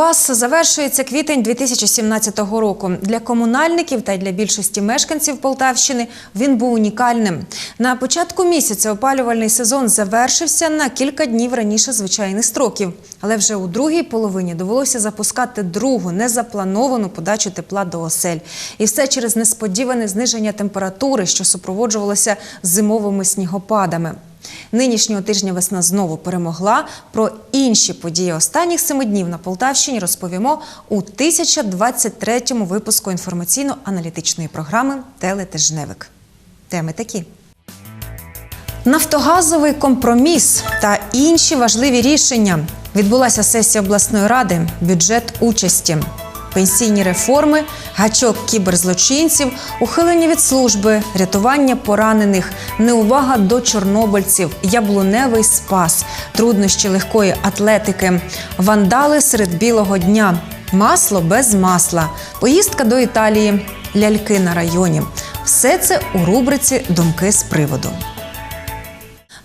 Вас! Завершується квітень 2017 року. Для комунальників та й для більшості мешканців Полтавщини він був унікальним. На початку місяця опалювальний сезон завершився на кілька днів раніше звичайних строків. Але вже у другій половині довелося запускати другу незаплановану подачу тепла до осель. І все через несподіване зниження температури, що супроводжувалося зимовими снігопадами. Нинішнього тижня весна знову перемогла. Про інші події останніх семи днів на Полтавщині розповімо у 1023-му випуску інформаційно-аналітичної програми Телетижневик. Теми такі. Нафтогазовий компроміс та інші важливі рішення. Відбулася сесія обласної ради, бюджет участі. Пенсійні реформи, гачок кіберзлочинців, ухилення від служби, рятування поранених, неувага до чорнобильців, яблуневий спас, труднощі легкої атлетики, вандали серед білого дня, масло без масла, поїздка до Італії, ляльки на районі. Все це у рубриці Думки з приводу.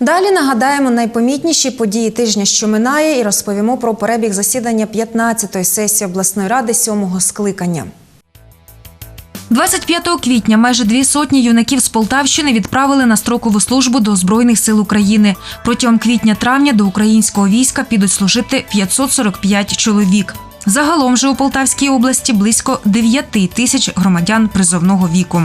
Далі нагадаємо найпомітніші події тижня, що минає, і розповімо про перебіг засідання 15-ї сесії обласної ради 7-го скликання. 25 квітня майже дві сотні юнаків з Полтавщини відправили на строкову службу до Збройних сил України. Протягом квітня-травня до українського війська підуть служити 545 чоловік. Загалом же у Полтавській області близько 9 тисяч громадян призовного віку.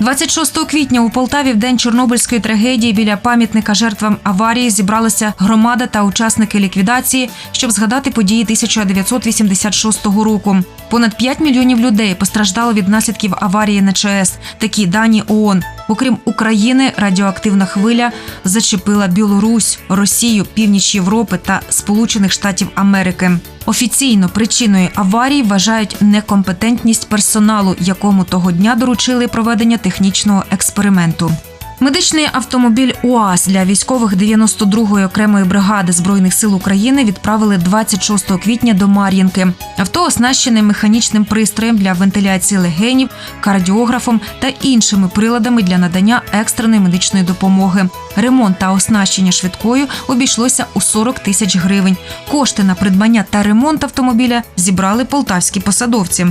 26 квітня у Полтаві в день Чорнобильської трагедії біля пам'ятника жертвам аварії зібралася громада та учасники ліквідації, щоб згадати події 1986 року. Понад 5 мільйонів людей постраждало від наслідків аварії на ЧАЕС. Такі дані ООН. Окрім України, радіоактивна хвиля зачепила Білорусь, Росію, північ Європи та Сполучених Штатів Америки. Офіційно причиною аварії вважають некомпетентність персоналу, якому того дня доручили проведення технічного експерименту. Медичний автомобіль УАЗ для військових 92-ї окремої бригади збройних сил України відправили 26 квітня до Мар'їнки. Авто оснащене механічним пристроєм для вентиляції легенів, кардіографом та іншими приладами для надання екстреної медичної допомоги. Ремонт та оснащення швидкою обійшлося у 40 тисяч гривень. Кошти на придбання та ремонт автомобіля зібрали полтавські посадовці.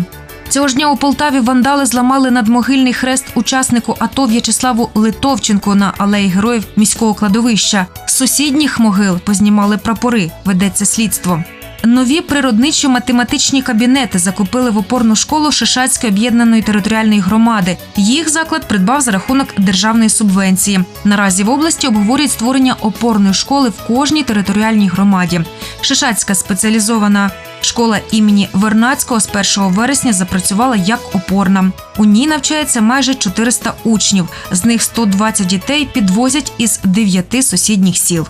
Цього ж дня у Полтаві вандали зламали надмогильний хрест учаснику АТО В'ячеславу Литовченко на алеї героїв міського кладовища. З сусідніх могил познімали прапори. Ведеться слідство. Нові природничо-математичні кабінети закупили в опорну школу Шишацької об'єднаної територіальної громади. Їх заклад придбав за рахунок державної субвенції. Наразі в області обговорюють створення опорної школи в кожній територіальній громаді. Шишацька спеціалізована Школа імені Вернацького з 1 вересня запрацювала як опорна. У ній навчається майже 400 учнів. З них 120 дітей підвозять із 9 сусідніх сіл.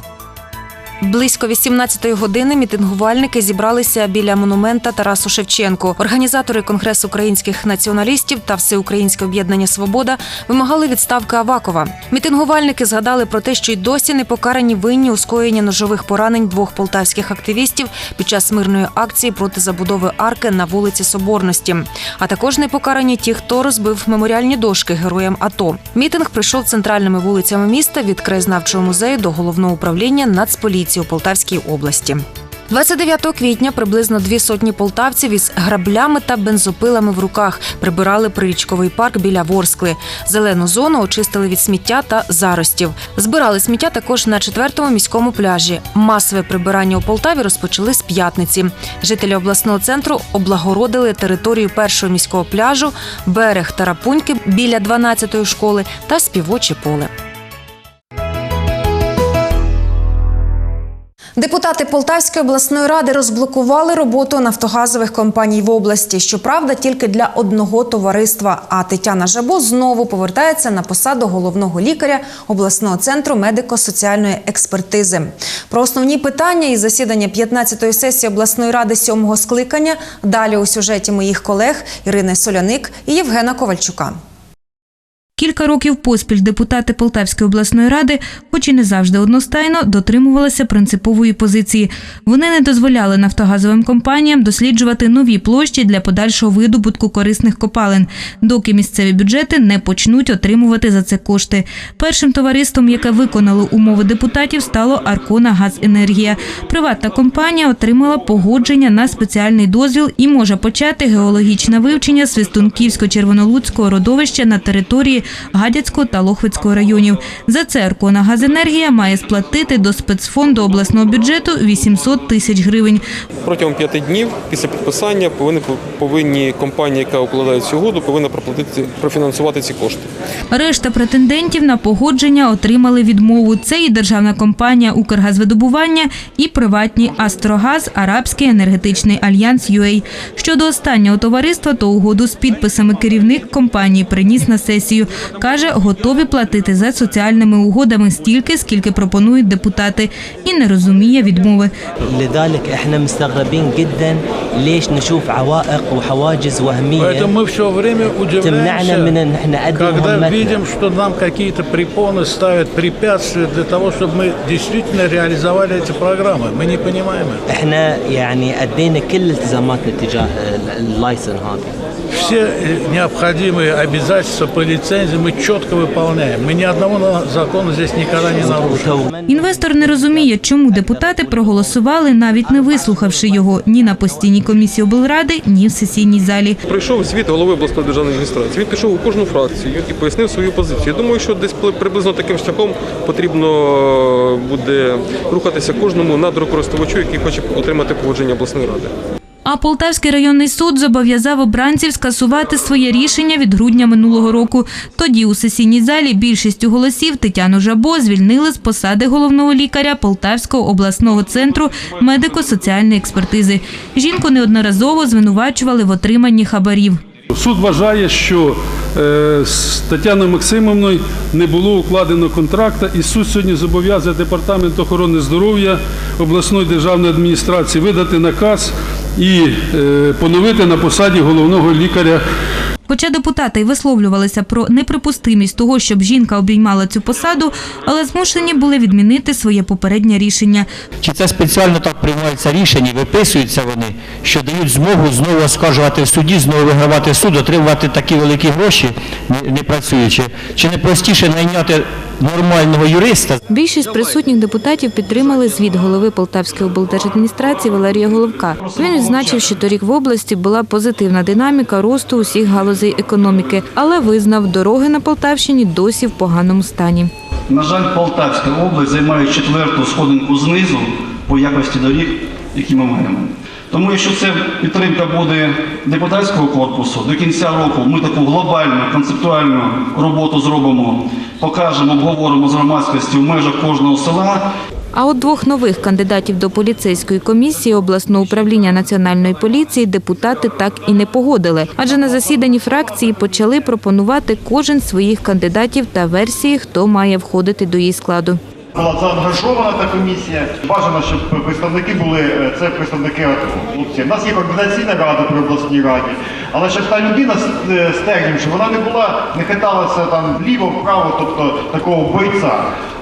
Близько 18-ї години мітингувальники зібралися біля монумента Тарасу Шевченку. Організатори Конгресу українських націоналістів та Всеукраїнське об'єднання Свобода вимагали відставки Авакова. Мітингувальники згадали про те, що й досі не покарані винні у скоєнні ножових поранень двох полтавських активістів під час мирної акції проти забудови арки на вулиці Соборності. А також не покарані ті, хто розбив меморіальні дошки героям АТО. Мітинг прийшов центральними вулицями міста від краєзнавчого музею до головного управління Нацполіції у Полтавській області. 29 квітня приблизно дві сотні полтавців із граблями та бензопилами в руках прибирали прирічковий парк біля Ворскли. Зелену зону очистили від сміття та заростів. Збирали сміття також на четвертому міському пляжі. Масове прибирання у Полтаві розпочали з п'ятниці. Жителі обласного центру облагородили територію першого міського пляжу, берег Тарапуньки біля 12-ї школи та співоче поле. Депутати Полтавської обласної ради розблокували роботу нафтогазових компаній в області. Щоправда, тільки для одного товариства. А Тетяна Жабо знову повертається на посаду головного лікаря обласного центру медико-соціальної експертизи. Про основні питання із засідання 15-ї сесії обласної ради 7-го скликання далі у сюжеті моїх колег Ірини Соляник і Євгена Ковальчука. Кілька років поспіль депутати Полтавської обласної ради, хоч і не завжди одностайно, дотримувалися принципової позиції. Вони не дозволяли нафтогазовим компаніям досліджувати нові площі для подальшого видобутку корисних копалин, доки місцеві бюджети не почнуть отримувати за це кошти. Першим товариством, яке виконало умови депутатів, стало Аркона Газенергія. Приватна компанія отримала погодження на спеціальний дозвіл і може почати геологічне вивчення Свистунківсько-Червонолуцького родовища на території Гадяцького та Лохвицького районів. За це Аркона Газенергія має сплатити до спецфонду обласного бюджету 800 тисяч гривень. Протягом п'яти днів після підписання повинні повинні компанія, яка укладає цю угоду, повинна проплатити профінансувати ці кошти. Решта претендентів на погодження отримали відмову. Це і державна компанія Укргазвидобування, і приватні Астрогаз, Арабський енергетичний альянс UA. Щодо останнього товариства, то угоду з підписами керівник компанії приніс на сесію. Каже, готові платити за соціальними угодами стільки, скільки пропонують депутати, і не розуміє відмови. لذلك احنا مستغربين جدا ليش نشوف عوائق وحواجز وهميه Поэтому мы все время تمنعنا من ان удивляемся, احنا نأدي когда مهمتنا. видим, что нам какие-то препоны ставят препятствия для того, чтобы мы действительно реализовали эти программы. Мы не понимаем это. احنا يعني ادينا كل التزاماتنا تجاه ال- اللايسن هذا все э, необходимые обязательства по лицензии мы четко выполняем. Мы ни одного закону здесь никогда не нарушили. Інвестор не розуміє, чому депутати проголосували, навіть не вислухавши його ні на постійній комісії облради, ні в сесійній залі. Прийшов звіт голови обласної державної адміністрації. Він пішов у кожну фракцію і пояснив свою позицію. Я Думаю, що десь приблизно таким шляхом потрібно е, буде рухатися кожному надрокористувачу, який хоче отримати погодження обласної ради. А Полтавський районний суд зобов'язав обранців скасувати своє рішення від грудня минулого року. Тоді у сесійній залі більшістю голосів Тетяну Жабо звільнили з посади головного лікаря Полтавського обласного центру медико-соціальної експертизи. Жінку неодноразово звинувачували в отриманні хабарів. Суд вважає, що е, з Тетяною Максимовною не було укладено контракта, і суд сьогодні зобов'язує департамент охорони здоров'я обласної державної адміністрації видати наказ і е, поновити на посаді головного лікаря Хоча депутати й висловлювалися про неприпустимість того, щоб жінка обіймала цю посаду, але змушені були відмінити своє попереднє рішення. Чи це спеціально так приймаються рішення, виписуються вони, що дають змогу знову оскаржувати в суді, знову вигравати суд, отримувати такі великі гроші, не- не працюючи? Чи не простіше найняти нормального юриста, Більшість присутніх депутатів підтримали звіт голови Полтавської облдержадміністрації Валерія Головка. Він відзначив, що торік в області була позитивна динаміка росту усіх галузей економіки, але визнав, дороги на Полтавщині досі в поганому стані. На жаль, Полтавська область займає четверту сходинку знизу по якості доріг, які ми маємо. Тому якщо це підтримка буде депутатського корпусу, до кінця року ми таку глобальну концептуальну роботу зробимо, покажемо, обговоримо з громадськістю в межах кожного села. А от двох нових кандидатів до поліцейської комісії обласного управління національної поліції депутати так і не погодили, адже на засіданні фракції почали пропонувати кожен своїх кандидатів та версії, хто має входити до її складу. Була заангажована та комісія. Бажано, щоб представники були е, це представники хлопців. У нас є координаційна рада при обласній раді, але щоб та людина з е, щоб вона не була, не хиталася там вліво, вправо, тобто такого бойця.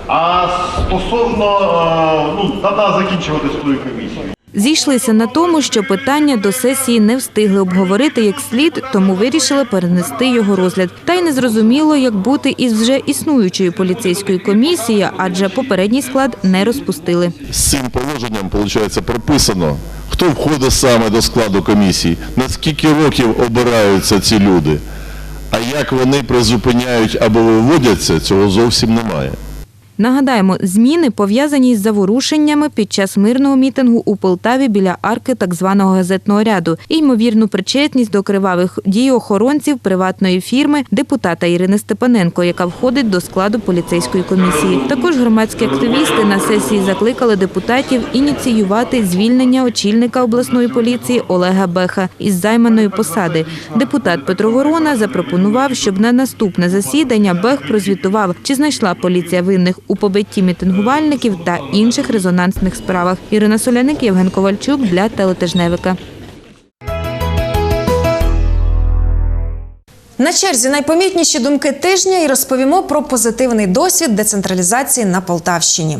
А стосовно е, ну, треба закінчувати свою комісію. Зійшлися на тому, що питання до сесії не встигли обговорити як слід, тому вирішили перенести його розгляд. Та й незрозуміло, як бути із вже існуючою поліцейською комісією, адже попередній склад не розпустили. з цим положенням, виходить, прописано, хто входить саме до складу комісії, на скільки років обираються ці люди, а як вони призупиняють або виводяться, цього зовсім немає. Нагадаємо, зміни пов'язані із заворушеннями під час мирного мітингу у Полтаві біля арки так званого газетного ряду і ймовірну причетність до кривавих дій охоронців приватної фірми депутата Ірини Степаненко, яка входить до складу поліцейської комісії. Також громадські активісти на сесії закликали депутатів ініціювати звільнення очільника обласної поліції Олега Беха із займаної посади. Депутат Петро Ворона запропонував, щоб на наступне засідання Бех прозвітував, чи знайшла поліція винних у побитті мітингувальників та інших резонансних справах. Ірина Соляник, Євген Ковальчук для телетижневика. На черзі найпомітніші думки тижня і розповімо про позитивний досвід децентралізації на Полтавщині.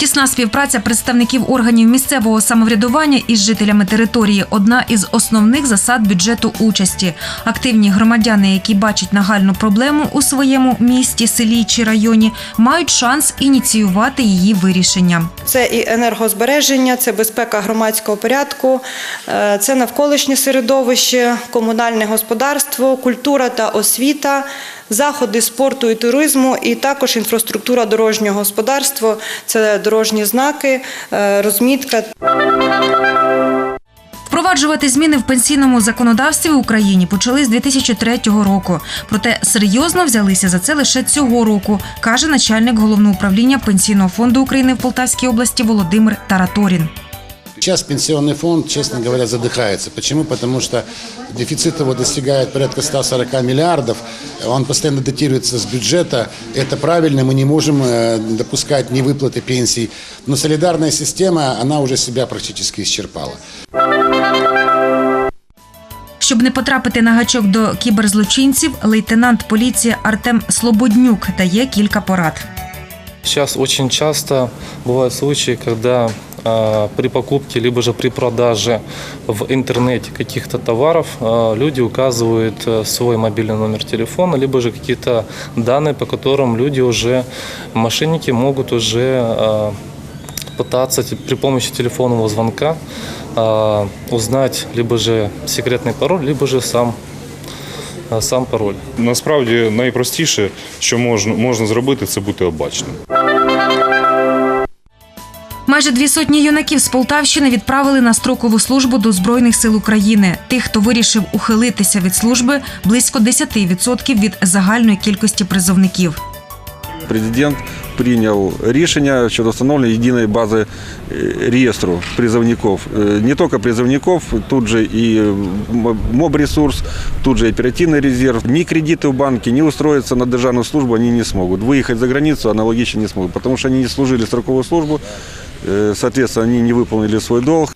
Тісна співпраця представників органів місцевого самоврядування із жителями території одна із основних засад бюджету участі. Активні громадяни, які бачать нагальну проблему у своєму місті, селі чи районі, мають шанс ініціювати її вирішення. Це і енергозбереження, це безпека громадського порядку, е, це навколишнє середовище, комунальне господарство, культура та освіта, заходи спорту і туризму, і також інфраструктура дорожнього господарства, це дорожні знаки, е, розмітка. Впроваджувати зміни в пенсійному законодавстві в Україні почали з 2003 року. Проте серйозно взялися за це лише цього року, каже начальник головного управління пенсійного фонду України в Полтавській області Володимир Тараторін. Сейчас пенсионный фонд, честно говоря, задыхается. Почему? Потому что дефицит его достигает порядка 140 миллиардов. Он постоянно датируется с бюджета. Это правильно, мы не можем э, допускать невыплаты пенсий. Но солидарная система, она уже себя практически исчерпала. Щоб не потрапити на гачок до кіберзлочинців, лейтенант поліції Артем Слободнюк дає кілька порад. Сейчас очень часто бывают случаи, когда э, при покупке либо же при продаже в интернете каких-то товаров э, люди указывают э, свой мобильный номер телефона, либо же какие-то данные, по которым люди уже, мошенники могут уже э, пытаться те- при помощи телефонного звонка э, узнать либо же секретный пароль, либо же сам, э, сам пароль. Насправді найпростіше, що можна, можна зробити, це бути обачним. Майже дві сотні юнаків з Полтавщини відправили на строкову службу до Збройних сил України. Тих, хто вирішив ухилитися від служби, близько 10% від загальної кількості призовників. Президент прийняв рішення щодо встановлення єдиної бази е, реєстру призовників. Е, Не тільки призовників, тут же і м- моб-ресурс, тут же і оперативний резерв. Ні кредити в банки, ні устроїтися на державну службу вони не зможуть. Виїхати за границю аналогічно не зможуть, тому що вони не служили строкову службу, е, соответственно, вони не виконали свій долг.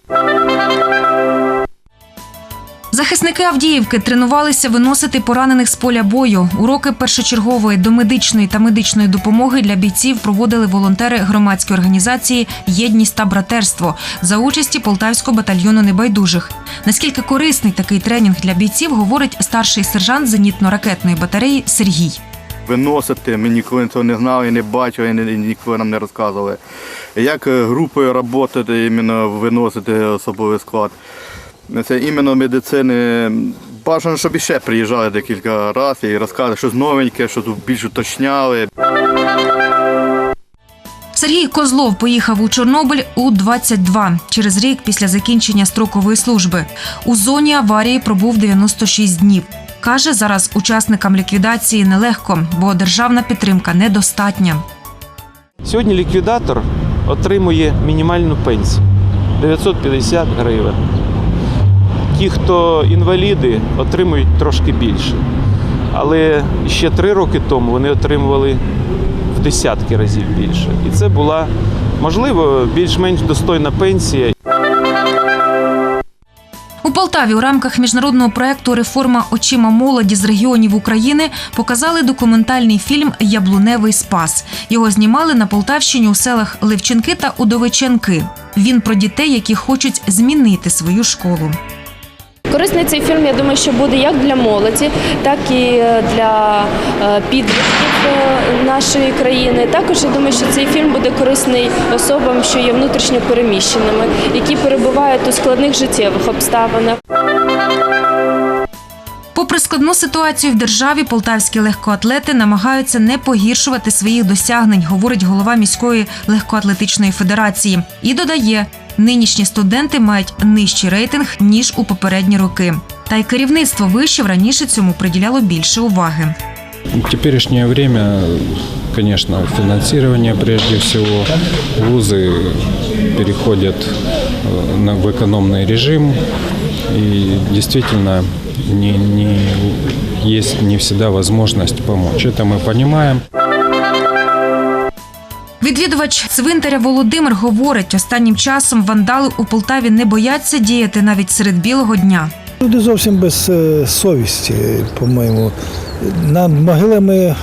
Захисники Авдіївки тренувалися виносити поранених з поля бою. Уроки першочергової домедичної та медичної допомоги для бійців проводили волонтери громадської організації Єдність та братерство за участі полтавського батальйону небайдужих. Наскільки корисний такий тренінг для бійців, говорить старший сержант зенітно-ракетної батареї Сергій. Виносити. Ми ніколи цього не знали, не бачили, ні- ніколи нам не розказували. Як е, групою працювати, іменно виносити особовий склад. Це іменно медицини. Бажано, щоб іще приїжджали декілька разів і розказували щось новеньке, що тут більш уточняли. Сергій Козлов поїхав у Чорнобиль у 22 через рік після закінчення строкової служби. У зоні аварії пробув 96 днів. Каже, зараз учасникам ліквідації нелегко, бо державна підтримка недостатня. Сьогодні ліквідатор отримує мінімальну пенсію 950 гривень. Ті, хто інваліди, отримують трошки більше. Але ще три роки тому вони отримували в десятки разів більше. І це була, можливо, більш-менш достойна пенсія. Полтаві у рамках міжнародного проекту Реформа очима молоді з регіонів України показали документальний фільм Яблуневий спас. Його знімали на Полтавщині у селах Левченки та Удовиченки. Він про дітей, які хочуть змінити свою школу. Корисний цей фільм, я думаю, що буде як для молоді, так і е, для е, підлітків е, нашої країни. Також я думаю, що цей фільм буде корисний особам, що є внутрішньо переміщеними, які перебувають у складних життєвих обставинах. Попри складну ситуацію в державі, полтавські легкоатлети намагаються не погіршувати своїх досягнень, говорить голова міської легкоатлетичної федерації. І додає, нинішні студенти мають нижчий рейтинг ніж у попередні роки. Та й керівництво вишів раніше цьому приділяло більше уваги. В теперешнее время, конечно, финансирование прежде всего. Вузы переходят э, на, в экономный режим. И действительно не, не, есть не всегда возможность помочь. Это мы понимаем. Відвідувач цвинтаря Володимир говорить, останнім часом вандали у Полтаві не бояться діяти навіть серед білого дня. Люди зовсім без е, совісті, по-моєму. Над могилами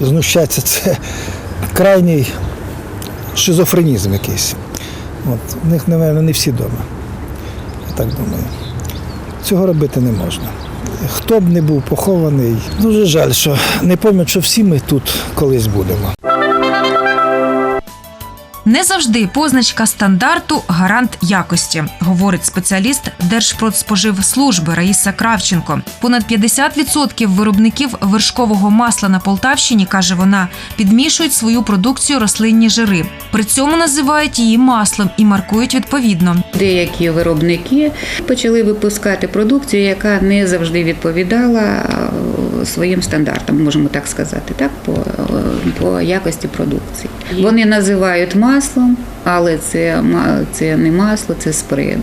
знущатися це крайній шизофренізм якийсь. От, в них, напевно, не всі вдома. Я так думаю. Цього робити не можна. Хто б не був похований, дуже жаль, що не пам'ятаю, що всі ми тут колись будемо. Не завжди позначка стандарту гарант якості, говорить спеціаліст Держпродспоживслужби Раїса Кравченко. Понад 50% виробників вершкового масла на Полтавщині, каже вона, підмішують свою продукцію рослинні жири. При цьому називають її маслом і маркують відповідно. Деякі виробники почали випускати продукцію, яка не завжди відповідала е, своїм стандартам, можемо так сказати, так по, е, по якості продукції. Вони називають маслом, але це, це не масло, це спред.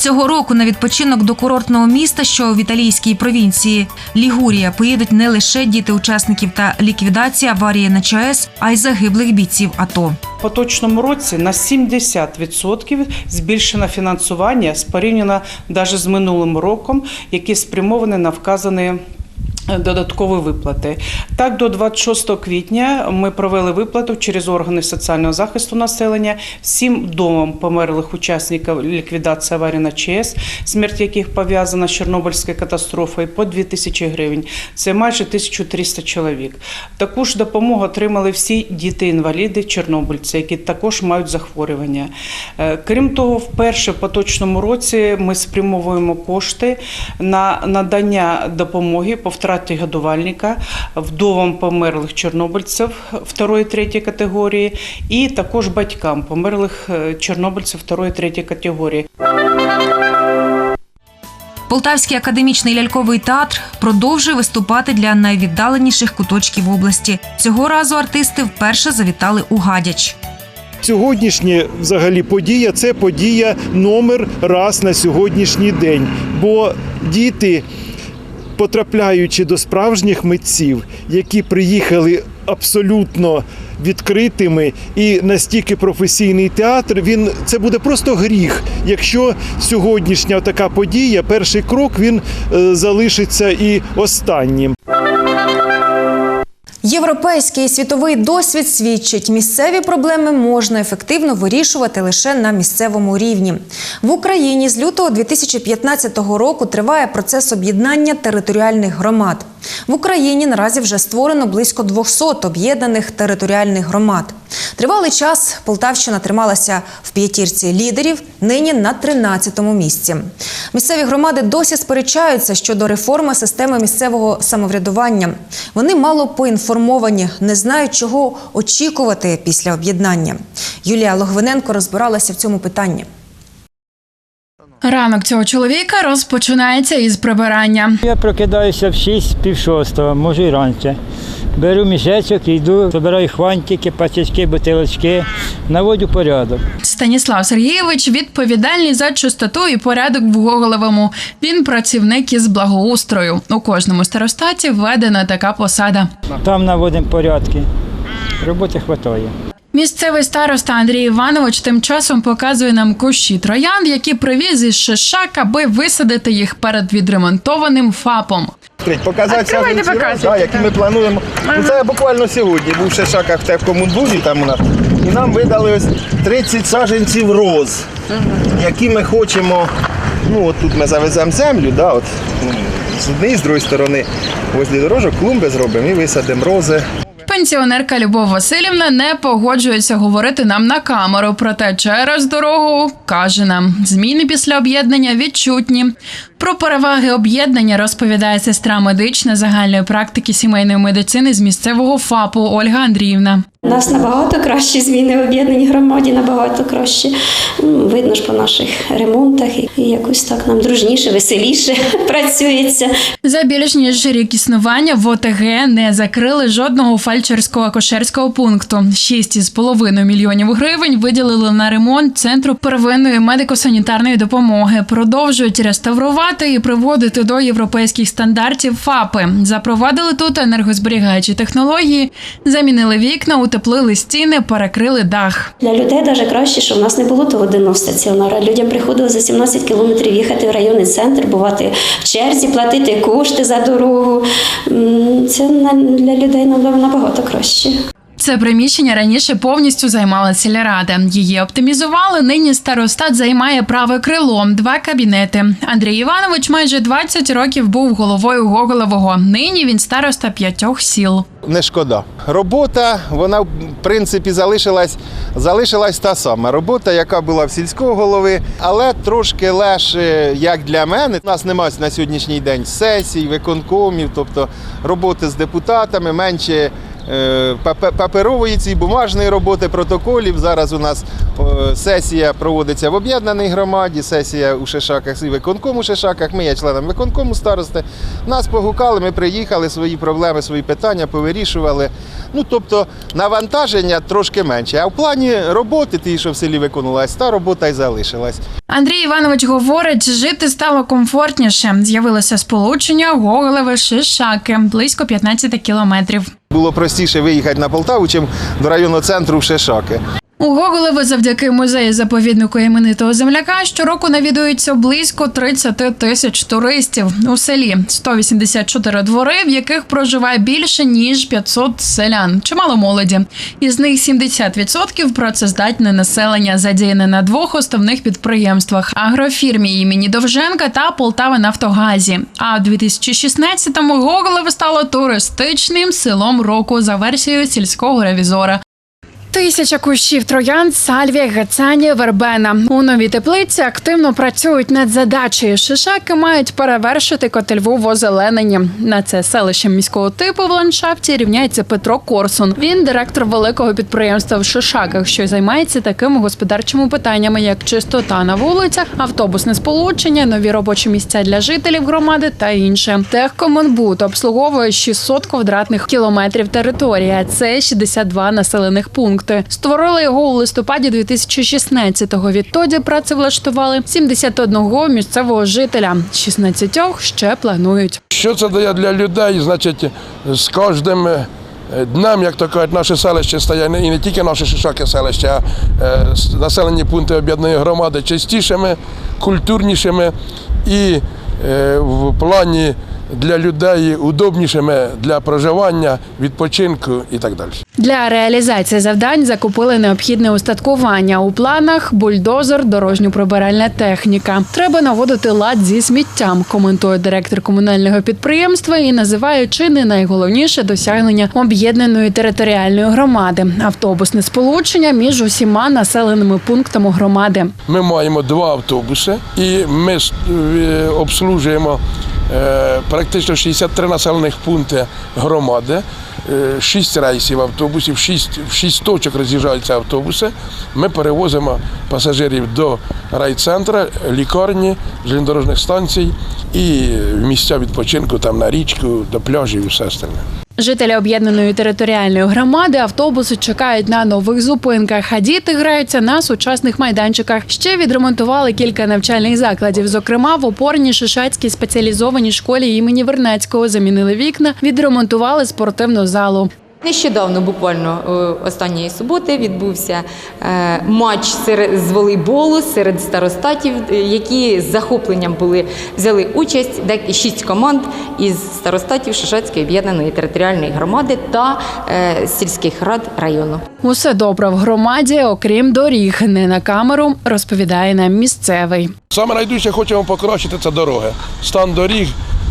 Цього року на відпочинок до курортного міста, що в італійській провінції Лігурія, поїдуть не лише діти учасників та ліквідації аварії на ЧАЕС, а й загиблих бійців АТО. Поточному році на 70% збільшено фінансування порівняно навіть з минулим роком, які спрямовані на вказані додаткові виплати. Так, до 26 квітня ми провели виплату через органи соціального захисту населення всім домам померлих учасників ліквідації аварії на ЧАЕС, смерть яких пов'язана з Чорнобильською катастрофою, по 2 тисячі гривень. Це майже 1300 чоловік. Таку ж допомогу отримали всі діти-інваліди, чорнобильці, які також мають захворювання. Е, Крім того, вперше в поточному році ми спрямовуємо кошти на надання допомоги по втраті годувальника вдовам померлих чорнобильців второї третьої категорії і також батькам померлих е, чорнобильців второї третьої категорії. Полтавський академічний ляльковий театр продовжує виступати для найвіддаленіших куточків області. Цього разу артисти вперше завітали у Гадяч. Сьогоднішня взагалі подія це подія номер раз на сьогоднішній день. Бо діти, потрапляючи до справжніх митців, які приїхали абсолютно відкритими і настільки професійний театр, він це буде просто гріх, якщо сьогоднішня така подія, перший крок, він е, залишиться і останнім. Європейський і світовий досвід свідчить, місцеві проблеми можна ефективно вирішувати лише на місцевому рівні. В Україні з лютого 2015 року триває процес об'єднання територіальних громад. В Україні наразі вже створено близько 200 об'єднаних територіальних громад. Тривалий час Полтавщина трималася в п'ятірці лідерів, нині на 13-му місці. Місцеві громади досі сперечаються щодо реформи системи місцевого самоврядування. Вони мало поінформовані, не знають, чого очікувати після об'єднання. Юлія Логвиненко розбиралася в цьому питанні. Ранок цього чоловіка розпочинається із прибирання. Я прокидаюся в 6, пів шостого, може і раніше. Беру мішечок йду, збираю хвантики, пачечки, бутилочки, наводю порядок. Станіслав Сергійович відповідальний за чистоту і порядок в Гоголевому. Він працівник із благоустрою. У кожному старостаті введена така посада. Там наводимо порядки. Роботи вистачає. Місцевий староста Андрій Іванович тим часом показує нам кущі троянд, які привіз із Шишак, аби висадити їх перед відремонтованим ФАПом. Показати саджанці, показуйте. да, які ми плануємо. Ну, це буквально сьогодні був в Шишаках в Тевкомунбузі там у нас. І нам видали ось 30 саджанців роз, які ми хочемо. Ну, от тут ми завеземо землю, да, от, ну, з однієї, з другої сторони, возле дорожок клумби зробимо і висадимо рози. Пенсіонерка Любов Васильівна не погоджується говорити нам на камеру, проте через дорогу каже нам: зміни після об'єднання відчутні. Про переваги об'єднання розповідає сестра медична загальної практики сімейної медицини з місцевого ФАПу Ольга Андріївна. У нас набагато кращі зміни в об'єднаній громаді, набагато краще. Ну, Видно ж по наших ремонтах і якось так нам дружніше, веселіше працюється. За більш ніж рік існування в ОТГ не закрили жодного фельдшерського акушерського пункту. 6,5 мільйонів гривень виділили на ремонт центру первинної медико-санітарної допомоги. Продовжують реставрувати і приводити до європейських стандартів ФАПи. Запровадили тут енергозберігаючі технології, замінили вікна, утеплили стіни, перекрили дах. Для людей навіть краще, що в нас не було того денного стаціонара. Людям приходило за 17 кілометрів їхати в районний центр, бувати в черзі, платити кошти за дорогу. Це для людей набагато краще. Це приміщення раніше повністю займала сільрада. Її оптимізували. Нині старостат займає праве крило, два кабінети. Андрій Іванович майже 20 років був головою Гоголевого. Нині він староста п'ятьох сіл. Не шкода. Робота, вона в принципі залишилась, залишилась та сама. Робота, яка була в сільського голови, але трошки легше, як для мене. У нас немає на сьогоднішній день сесій, виконкомів, тобто роботи з депутатами, менше паперової цієї бумажної роботи, протоколів. Зараз у нас е, сесія проводиться в об'єднаній громаді, сесія у Шишаках і виконком у Шишаках. Ми є членом виконкому старости. Нас погукали, ми приїхали, свої проблеми, свої питання повирішували. Ну, тобто навантаження трошки менше. А в плані роботи, ті, що в селі виконувалась, та робота й залишилась. Андрій Іванович говорить, жити стало комфортніше. З'явилося сполучення Гоголеве Шишаки близько 15 кілометрів. Було простіше виїхати на Полтаву, чим до районного центру в Шишаки. У Гоголеве завдяки музею заповіднику іменитого земляка щороку навідується близько 30 тисяч туристів у селі. 184 двори, в яких проживає більше ніж 500 селян. Чимало молоді. Із них 70% працездатне населення задіяне на двох основних підприємствах: агрофірмі імені Довженка та Полтава Нафтогазі. А в 2016-му Гоголеве стало туристичним селом року за версією сільського ревізора. Тисяча кущів троянд, сальвія, гацані, вербена. У новій теплиці активно працюють над задачею. Шишаки мають перевершити Котельву в озелененні. На це селище міського типу в ландшафті рівняється Петро Корсун. Він директор великого підприємства в Шишаках, що займається такими господарчими питаннями, як чистота на вулицях, автобусне сполучення, нові робочі місця для жителів громади та інше. Техкомунбуд обслуговує 600 квадратних кілометрів території. Це 62 населених пункти. Створили його у листопаді 2016-го. Відтоді працевлаштували 71 місцевого жителя. 16 ще планують. Що це дає для людей? Значить, з кожним е, днем, як то кажуть, наше селище стає і не тільки наше шишаке селище, а е, населені пункти об'єднаної громади чистішими, культурнішими і е, в плані для людей удобнішими для проживання, відпочинку і так далі. Для реалізації завдань закупили необхідне устаткування. У планах бульдозер, дорожньо-прибиральна техніка. Треба наводити лад зі сміттям, коментує директор комунального підприємства і називає чи не найголовніше досягнення об'єднаної територіальної громади автобусне сполучення між усіма населеними пунктами громади. Ми маємо два автобуси і ми е, обслужуємо практично 63 населених пункти громади, е, 6 рейсів автобусів, 6, в 6 точок роз'їжджаються автобуси. Ми перевозимо пасажирів до райцентра, лікарні, железнодорожних станцій і місця відпочинку там на річку, до пляжів і все остальне. Жителі об'єднаної територіальної громади автобуси чекають на нових зупинках, а діти граються на сучасних майданчиках. Ще відремонтували кілька навчальних закладів. Зокрема, в опорній шишацькій спеціалізованій школі імені Вернецького замінили вікна, відремонтували спортивну залу. Нещодавно, буквально е, останньої суботи, відбувся е, матч з волейболу серед старостатів, е, які з захопленням були взяли участь. Шість команд із старостатів Шишацької об'єднаної територіальної громади та сільських рад району. Усе добре в громаді, окрім доріг. Не на камеру розповідає нам місцевий. Саме найдужче хочемо покращити це дороги. Стан доріг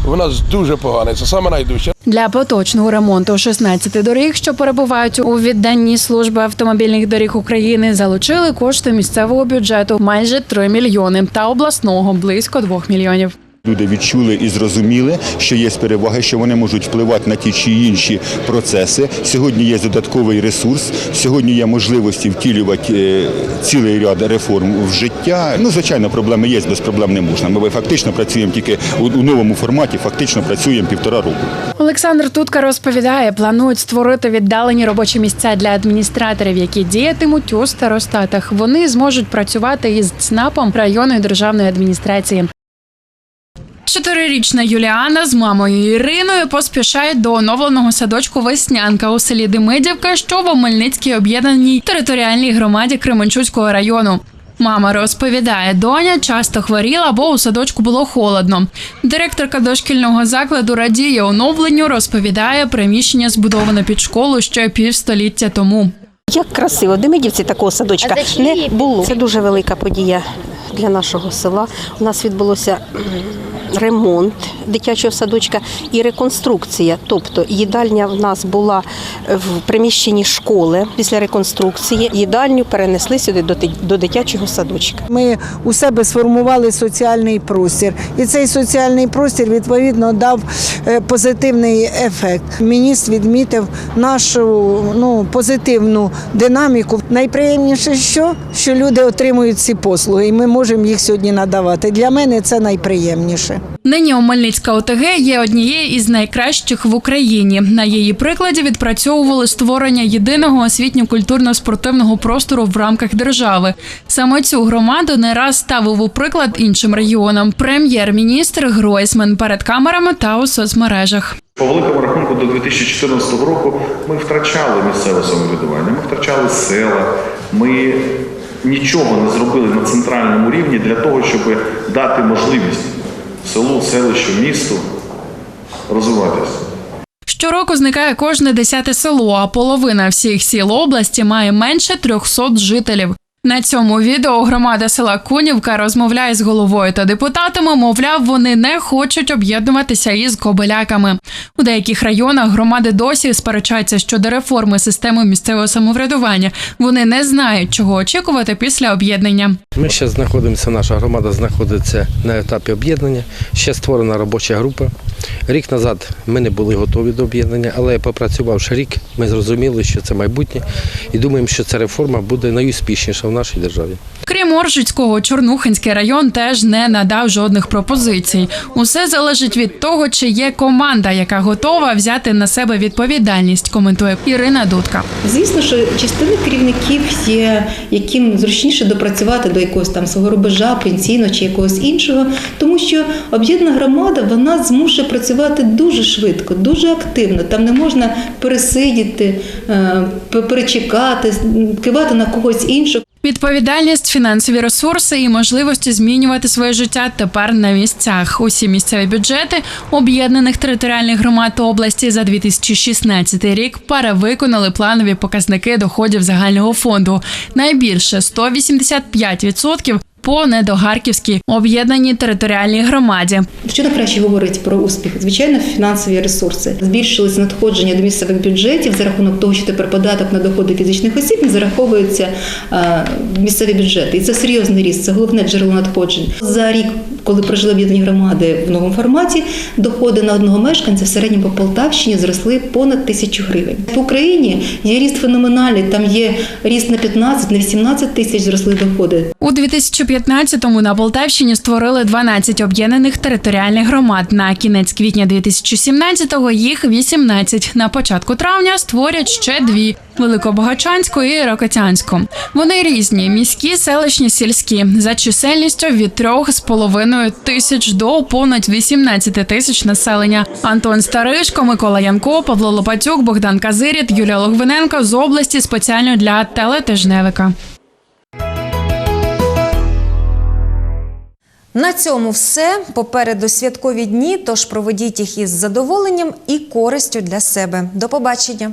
у нас дуже погане. Це саме найдужче. Для поточного ремонту 16 доріг, що перебувають у відданні служби автомобільних доріг України, залучили кошти місцевого бюджету майже 3 мільйони та обласного близько 2 мільйонів. Люди відчули і зрозуміли, що є переваги, що вони можуть впливати на ті чи інші процеси. Сьогодні є додатковий ресурс, сьогодні є можливості втілювати е, цілий ряд реформ в життя. Ну, звичайно, проблеми є, без проблем не можна. Ми фактично працюємо тільки у, у новому форматі, фактично працюємо півтора року. Олександр Тутка розповідає, планують створити віддалені робочі місця для адміністраторів, які діятимуть у старостатах. Вони зможуть працювати із ЦНАПом районної державної адміністрації. Чотирирічна Юліана з мамою Іриною поспішають до оновленого садочку Веснянка у селі Демидівка, що в Омельницькій об'єднаній територіальній громаді Кременчуцького району. Мама розповідає, доня часто хворіла, бо у садочку було холодно. Директорка дошкільного закладу радіє оновленню, розповідає, приміщення збудоване під школу ще півстоліття тому. Як красиво, Демидівці такого садочка не було. Це дуже велика подія для нашого села. У нас відбулося ремонт дитячого садочка і реконструкція. Тобто їдальня в нас була в приміщенні школи. Після реконструкції їдальню перенесли сюди до дитячого садочка. Ми у себе сформували соціальний простір, і цей соціальний простір відповідно дав е, позитивний ефект. Міністр відмітив нашу ну позитивну динаміку. Найприємніше, що, що люди отримують ці послуги, і ми можемо їх сьогодні надавати. Для мене це найприємніше. Нині Омельницька ОТГ є однією із найкращих в Україні. На її прикладі відпрацьовували створення єдиного освітньо-культурно-спортивного простору в рамках держави. Саме цю громаду не раз ставив у приклад іншим регіонам. Прем'єр-міністр Гройсман перед камерами та у соцмережах. По великому рахунку до 2014 року ми втрачали місцеве самоврядування, ми втрачали села, ми нічого не зробили на центральному рівні для того, щоб дати можливість селу, селищу, місту розвиватися. Щороку зникає кожне десяте село, а половина всіх сіл області має менше 300 жителів. На цьому відео громада села Кунівка розмовляє з головою та депутатами. Мовляв, вони не хочуть об'єднуватися із кобиляками. У деяких районах громади досі сперечаються щодо реформи системи місцевого самоврядування. Вони не знають, чого очікувати після об'єднання. Ми ще знаходимося, наша громада знаходиться на етапі об'єднання. Ще створена робоча група. Рік назад ми не були готові до об'єднання, але попрацювавши рік, ми зрозуміли, що це майбутнє, і думаємо, що ця реформа буде найуспішніша в нашій державі. Крім Оржицького, Чорнухинський район теж не надав жодних пропозицій. Усе залежить від того, чи є команда, яка готова взяти на себе відповідальність. Коментує Ірина Дудка. Звісно, що частина керівників є, яким зручніше допрацювати до якогось там свого рубежа, пенсійного чи якогось іншого, тому що об'єднана громада вона змушує працювати дуже швидко, дуже активно. Там не можна пересидіти, е, перечекати, кивати на когось іншого. Відповідальність, фінансові ресурси і можливості змінювати своє життя тепер на місцях. Усі місцеві бюджети об'єднаних територіальних громад області за 2016 рік перевиконали планові показники доходів загального фонду. Найбільше 185% по недогарківській об'єднаній територіальній громаді. Що найкраще говорить про успіх? Звичайно, фінансові ресурси. Збільшились надходження до місцевих бюджетів за рахунок того, що тепер податок на доходи фізичних осіб не зараховується е, в місцеві бюджети. І це серйозний ріст, це головне джерело надходжень. За рік, коли прожили об'єднані громади в новому форматі, доходи на одного мешканця в середньому по Полтавщині зросли понад тисячу гривень. В Україні є ріст феноменальний, там є ріст на 15, на 18 тисяч зросли доходи. У 2015-му на Полтавщині створили 12 об'єднаних територіальних громад. На кінець квітня 2017-го їх 18. На початку травня створять ще дві Великобогачанську і Рокотянську. Вони різні: міські, селищні, сільські за чисельністю від трьох з половиною тисяч до понад 18 тисяч населення. Антон Старишко, Микола Янко, Павло Лопатюк, Богдан Казиріт, Юлія Логвиненко з області спеціально для телетижневика. На цьому все. Попереду святкові дні, тож проведіть їх із задоволенням і користю для себе. До побачення.